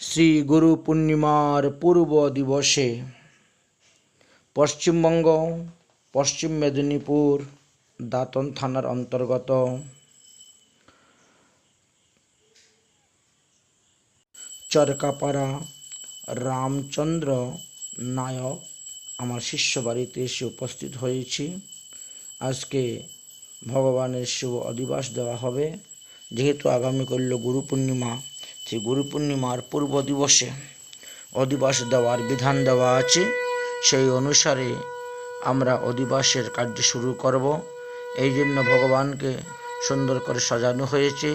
শ্রী গুরু পূর্ণিমার পূর্ব দিবসে পশ্চিমবঙ্গ, পশ্চিম মেদিনীপুর, দাঁতন থানার অন্তর্গত চরকাপাড়া রামচন্দ্র নায়ক আমার শিষ্য বাড়িতে এসে উপস্থিত হয়েছি। আজকে ভগবানের শুভ অধিবাস দেওয়া হবে। যেহেতু আগামী করল গুরু পূর্ণিমা সেই গুরু পূর্ণিমার পূর্ব দিবসে অধিবাস দেওয়ার বিধান দেওয়া আছে। সেই অনুসারে আমরা অধিবাসের কার্য শুরু করব। এই জন্য ভগবানকে সুন্দর করে সাজানো হয়েছে,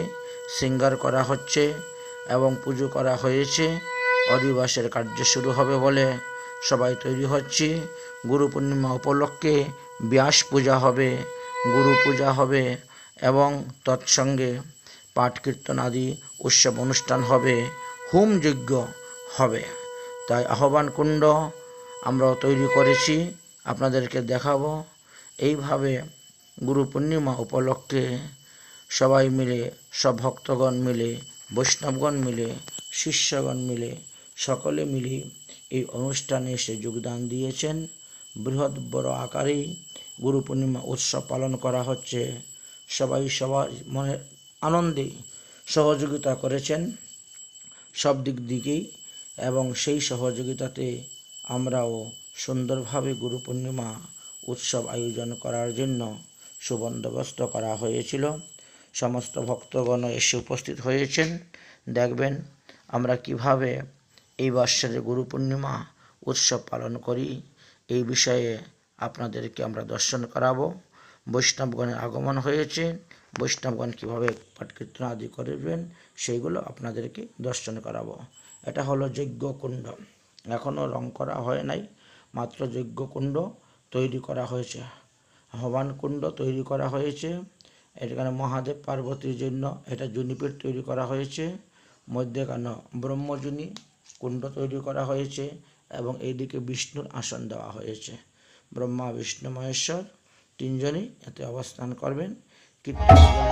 শৃঙ্গার করা হচ্ছে এবং পুজো করা হয়েছে। অধিবাসের কার্য শুরু হবে বলে সবাই তৈরি হচ্ছে। গুরু পূর্ণিমা উপলক্ষে ব্যাস পূজা হবে, গুরু পূজা হবে এবং তৎসঙ্গে পাঠ কীর্তন আদি উৎসব অনুষ্ঠান হবে, হোম যজ্ঞ হবে। তাই আহ্বান কুণ্ড আমরাও তৈরি করেছি, আপনাদেরকে দেখাবো। এইভাবে গুরু পূর্ণিমা উপলক্ষে সবাই মিলে, সব ভক্তগণ মিলে, বৈষ্ণবগণ মিলে, শিষ্যগণ মিলে, সকলে মিলে এই অনুষ্ঠানে এসে যোগদান দিয়েছেন। বৃহৎ বড় আকারেই গুরু পূর্ণিমা উৎসব পালন করা হচ্ছে। সবাই সবার মনে আনন্দে সহযোগিতা করেছেন সব দিক দিকেই এবং সেই সহযোগিতাতে আমরাও সুন্দরভাবে গুরু পূর্ণিমা উৎসব আয়োজন করার জন্য সুবন্দোবস্ত করা হয়েছিল। সমস্ত ভক্তগণ এসে উপস্থিত হয়েছেন। দেখবেন আমরা কীভাবে এই বৎসরে গুরু পূর্ণিমা উৎসব পালন করি, এই বিষয়ে আপনাদেরকে আমরা দর্শন করাবো। বৈষ্ণবগণের আগমন হয়েছে। বৈষ্ণবগণ কীভাবে পাঠকীর্তন আদি করবেন, সেইগুলো আপনাদেরকে দর্শন করাবো। এটা হলো যজ্ঞকুণ্ড। এখনও রং করা হয় নাই, মাত্র যজ্ঞকুণ্ড তৈরি করা হয়েছে। হবান কুণ্ড তৈরি করা হয়েছে। এখানে মহাদেব পার্বতীর জন্য এটা জুনিপেট তৈরি করা হয়েছে। মধ্যেখানে ব্রহ্মজুনি কুণ্ড তৈরি করা হয়েছে এবং এইদিকে বিষ্ণুর আসন দেওয়া হয়েছে। ব্রহ্মা, বিষ্ণু, মহেশ্বর তিনজনই এতে অবস্থান করবেন। কীর্তন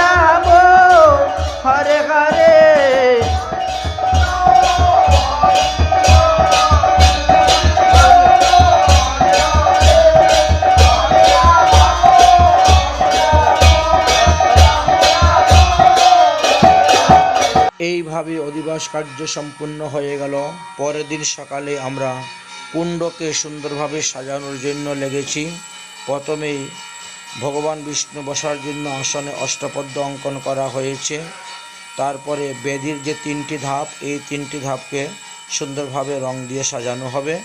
এইভাবে অধিবাস কার্য সম্পূর্ণ হয়ে গেল। পরের দিন সকালে আমরা কুণ্ডকে সুন্দরভাবে সাজানোর জন্য লেগেছি। প্রথমেই ভগবান বিষ্ণু বসার জন্য আসনে অষ্টপদ্ম অঙ্কন করা হয়েছে। তারপরে বেদির যে তিনটি ধাপ, এই তিনটি ধাপকে সুন্দরভাবে রং দিয়ে সাজানো হবে।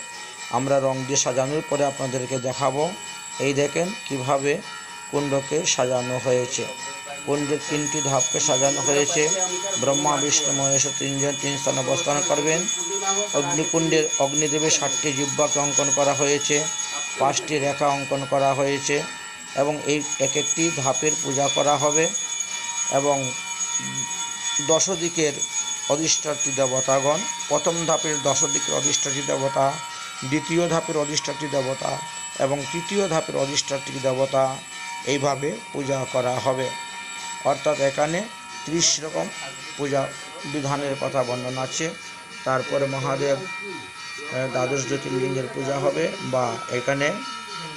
আমরা রং দিয়ে সাজানোর পরে আপনাদেরকে দেখাবো। এই দেখেন কীভাবে কুণ্ডকে সাজানো হয়েছে। কুণ্ডের তিনটি ধাপকে সাজানো হয়েছে। ব্রহ্মা, বিষ্ণু, মহেশ তিনজন তিন স্থানে অবস্থান করবেন। অগ্নিকুণ্ডের অগ্নিদেবের ষাটটি জিব্বাকে অঙ্কন করা হয়েছে। পাঁচটি রেখা অঙ্কন করা হয়েছে এবং এই এক একটি ধাপের পূজা করা হবে এবং দশদিকের অধিষ্ঠাত্রী দেবতাগণ, প্রথম ধাপের দশদিকের অধিষ্ঠাত্রী দেবতা, দ্বিতীয় ধাপের অধিষ্ঠাত্রী দেবতা এবং তৃতীয় ধাপের অধিষ্ঠাত্রী দেবতা এইভাবে পূজা করা হবে। অর্থাৎ এখানে ত্রিশ রকম পূজা বিধানের কথা বর্ণনা আছে। তারপরে মহাদেব দ্বাদশ জ্যোতির্লিঙ্গের পূজা হবে বা এখানে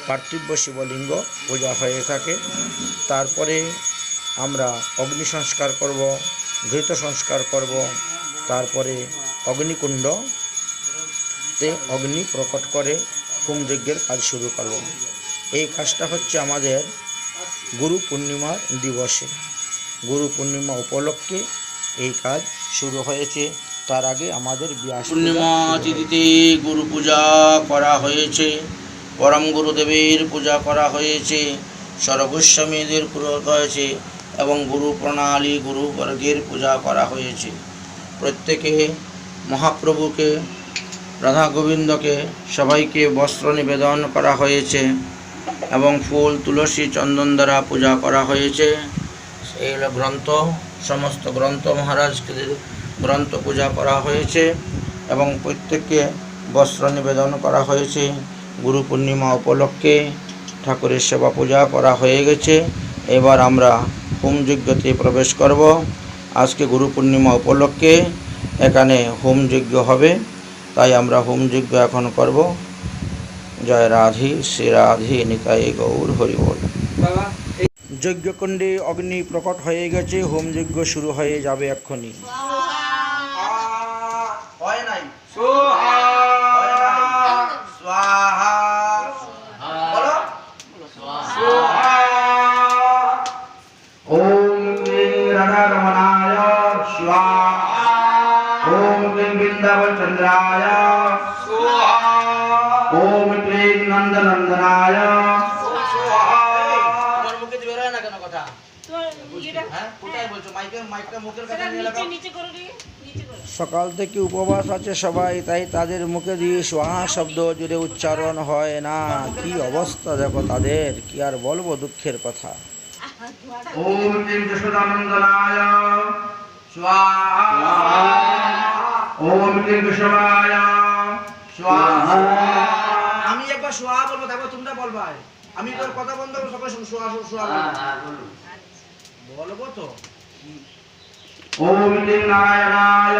পার্থিব শিবলিঙ্গ পূজা হয়ে থাকে। তারপরে আমরা অগ্নি সংস্কার করব, ঘৃত সংস্কার করব, তারপরে অগ্নিকুণ্ড তে অগ্নি প্রকট করে হোমযজ্ঞের কাজ শুরু করব। এই কাজটা হচ্ছে আমাদের গুরু পূর্ণিমার দিবসে। গুরু পূর্ণিমা উপলক্ষে এই কাজ শুরু হয়েছে। তার আগে আমাদের পূর্ণিমা তিথিতে গুরু পূজা করা হয়েছে। পরম গুরুদেবের পূজা করা হয়েছে। সর্বস্বামীদের পূজা হয়েছে এবং গুরু প্রণালী গুরুবর্গের পূজা করা হয়েছে। প্রত্যেকে মহাপ্রভুকে, রাধা গোবিন্দকে সবাইকে বস্ত্র নিবেদন করা হয়েছে। এবং ফুল, তুলসী, চন্দন দ্বারা পূজা করা হয়েছে। এই হলো গ্রন্থ, সমস্ত গ্রন্থ মহারাজকে গ্রন্থ পূজা করা হয়েছে এবং প্রত্যেককে বস্ত্র নিবেদন করা হয়েছে। গুরু পূর্ণিমা উপলক্ষে ঠাকুরের সেবা পূজা করা হয়ে গেছে। এবার আমরা হোমযজ্ঞতে প্রবেশ করব। আজকে গুরু পূর্ণিমা উপলক্ষে এখানে হোমযজ্ঞ হবে, তাই আমরা হোমযজ্ঞ এখন করব। জয় রাধি শ্রী রাধি নিতাই গৌর হরিবল যজ্ঞকুণ্ডে অগ্নি প্রকট হয়ে গেছে হোম যজ্ঞ শুরু হয়ে যাবে এক্ষুনি। হয় নাই। সকাল থেকে উপবাস আছে সবাই তাই তাদের মুখে দিয়ে সোহা শব্দ জুড়ে উচ্চারণ হয় না। কি অবস্থা দেখো তাদের কি আর বলব দুঃখের কথা। ওম ক্লীং যশোদানন্দনায় স্বাহা ওম স্বাহা একবার সোহা বলব তারপর তোমরা বলবা। আমি তোর কথা বন্ধ করব সবাই সোহা সোহা বলব। তো ওম ক্লীং নারায়ণায়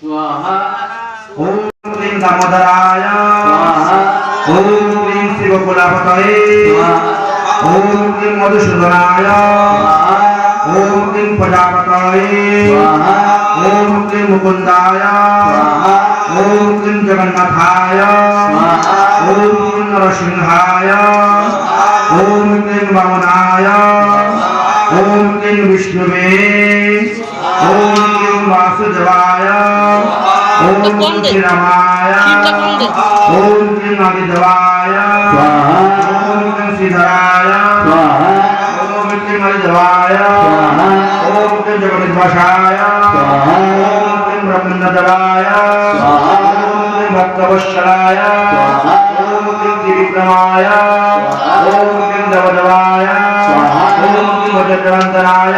স্বাহা ওম দামোদরায় স্বাহা ওম শিবকুলাপতয়ে ওম ক্লীং মধুসূদনায় ওম প্রজাপতয়ে ওম মুকুন্দায় স্বাহা ওম ক্লীং জগন্নাথায় স্বাহা ওম ক্লীং নরসিংহায় স্বাহা ওম ক্লীং বামনায় ওম ক্লীং বিষ্ণুবে ওম ক্লীং বাসুদেবায় ওম ক্লীং শ্রীরামায় ওম ক্লীং আদিদেবায় ওম ক্লীং শ্রীধরায় ওম ক্লীং হরিদেবায় ওম ক্লীং জগন্নিবাসায় ওম ক্লীং ব্রহ্মদেবায় ওম ক্লীং ভক্তবৎসলায় ওম ক্লীং ত্রিবিক্রমায় ওম ক্লীং দেবদেবায় ওম ক্লীং ভজদ্রন্তরায়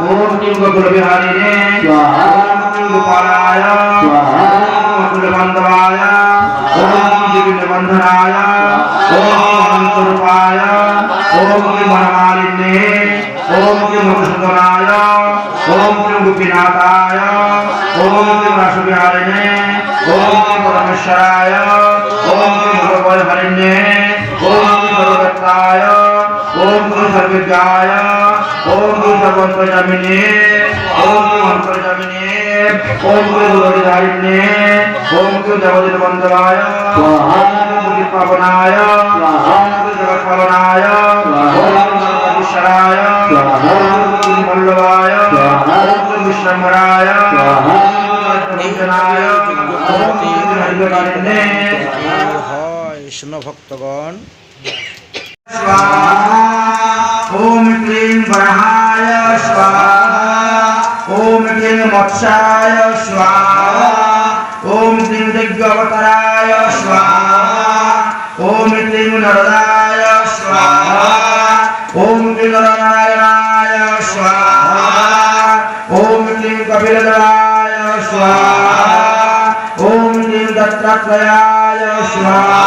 ওম ক্লীং গোকুলবিহারিণে ওম ক্লীং গোপালায় ওম কুলবান্ধবায় ওম দিবিন্দবন্ধনায় ওম অনন্তরূপায় ওম ক্লীং বনমালিন্যে ওম ক্লীং মধুসূদনায় ওম ক্লীং গোপীনাথায় ওম ক্লীং রাসবিহারিণে ওম ক্লীং পরমেশ্বরায় ওম ক্লীং ভগবদ্হরিণ্যে ওম ক্লীং ভগবত্তায় ওম ক্লীং সর্বজ্ঞায় ওম ক্লীং সর্বন্তর্যামিনে ওম ক্লীং অন্তর্যামিনে ওম ক্লীং হরিধারিণ্যে ওম ক্লীং দেবদিন বন্ধবায় ওম ক্লীং পাবনায় ওম ক্লীং জগৎপালনায় ওম ক্লীং সর্বেশ্বরায় ওম ক্লীং বল্লভায় ওম ক্লীং হয় শোনো ভক্তগণ ওম ক্লিং বরাহায় স্বাহা ওম ক্লিং মৎস্যায় স্বাহা ওম ক্লিং দিগ্গবতারায় স্বাহা ওম ক্লিং নরদায় কপিলদেবায় স্বাহা ওম ক্লিং দত্তাত্রয়ায় স্বাহা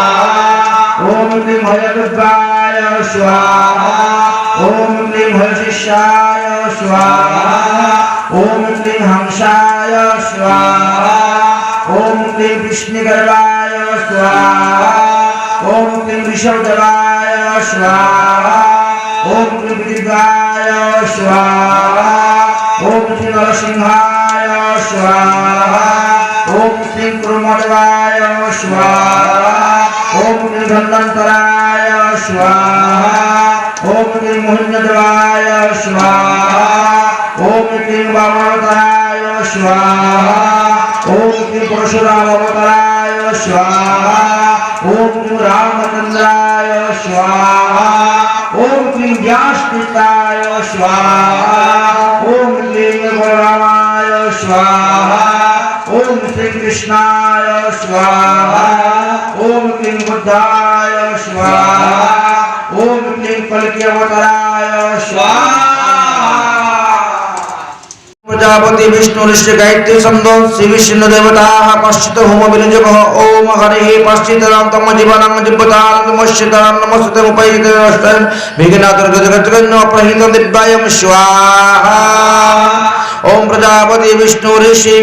ওম ক্লিং হয়গুব্বায় স্বাহা ওম ক্লিং হয়শিষ্যায় স্বাহা ওম ক্লিং হংসায় স্বাহা ওম ক্লিং বিষ্ণুগর্ভায় স্বাহা ওম ক্লিং ঋষভদেবায় স্বাহা ওম ক্লিং বিদিবায় স্বাহা ওম ক্লিং নরসিংহায় স্বাহা ওম ক্লিং কুর্মদেবায় স্বাহা ওম ক্লিং ধন্বন্তরায় স্বাহা ওম ক্লিং মোহিন্যদেবায় স্বাহা ওম ক্লিং বামনতরায় স্বাহা ওম ক্লিং পরশুরাম অবতরায় স্বাহা ওম ক্লিং রামচন্দ্রায় স্বাহা ওম ক্লিং প্রজাপতি বিষ্ণু ঋষি গায়ত্রী ছন্দ শ্রী বিষ্ণু দেবতা পশ্চিত হোম বিনিযোগ ওম হরে পশ্চিতরাম তম জীবনং জীবতানন্দমস্যতাম নমস্তে উপৈতে অষ্টম বিঘ্নাতুর গজগজগন্য প্রহিত দিব্যায়ম স্বাহা ওম প্রজাপতি বিষ্ণু ঋষি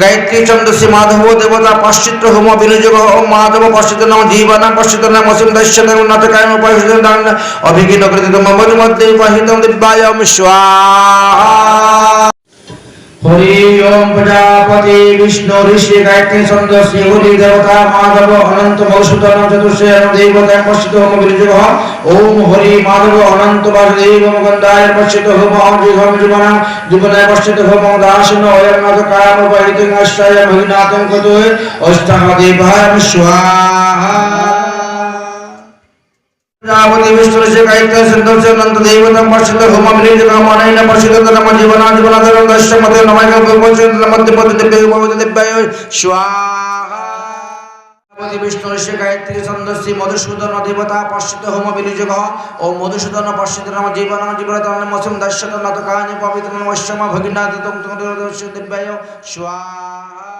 গায়ত্রী ছন্দসি মাধব দেবতা পশ্চিত হোম বিনিযোগ ওম মাধব পশ্চিত নাম জীবন পশ্চিত নাম অসীম দস্যন উন্নত কায়ম পশ্চিত দান অভিজ্ঞ কৃত মম মধ্যে পহিত দিব্যায়ম স্বাহা হরি ওম প্রজাপতি বিষ্ণু ঋষি গায়ত্রী ছন্দ শ্রী হরি দেবতা মাধব অনন্ত মধুসূদন চতুর্শেন দেবতা পশ্চিত হোম বিরজগ ওম হরি মাধব অনন্ত বাসুদেব মুকুন্দায় পশ্চিত হোম অজি হোম জীবন জীবনায় পশ্চিত হোম দাসন অয়নাথ কাম বহিত আশ্রয় ভগিনাথং কত অষ্টামদেবায় স্বাহা విష్ణు గాయత్రి సందస్సి మధుసూదన దేవతా పశ్చిత హోమ వినియోగ ఓ మధుసూదన పశ్చిత నమ జీవన జీవన మసం దర్శత నత కాని పవిత్ర వశ్యమ భగినాథ దివ్యాయ స్వాహ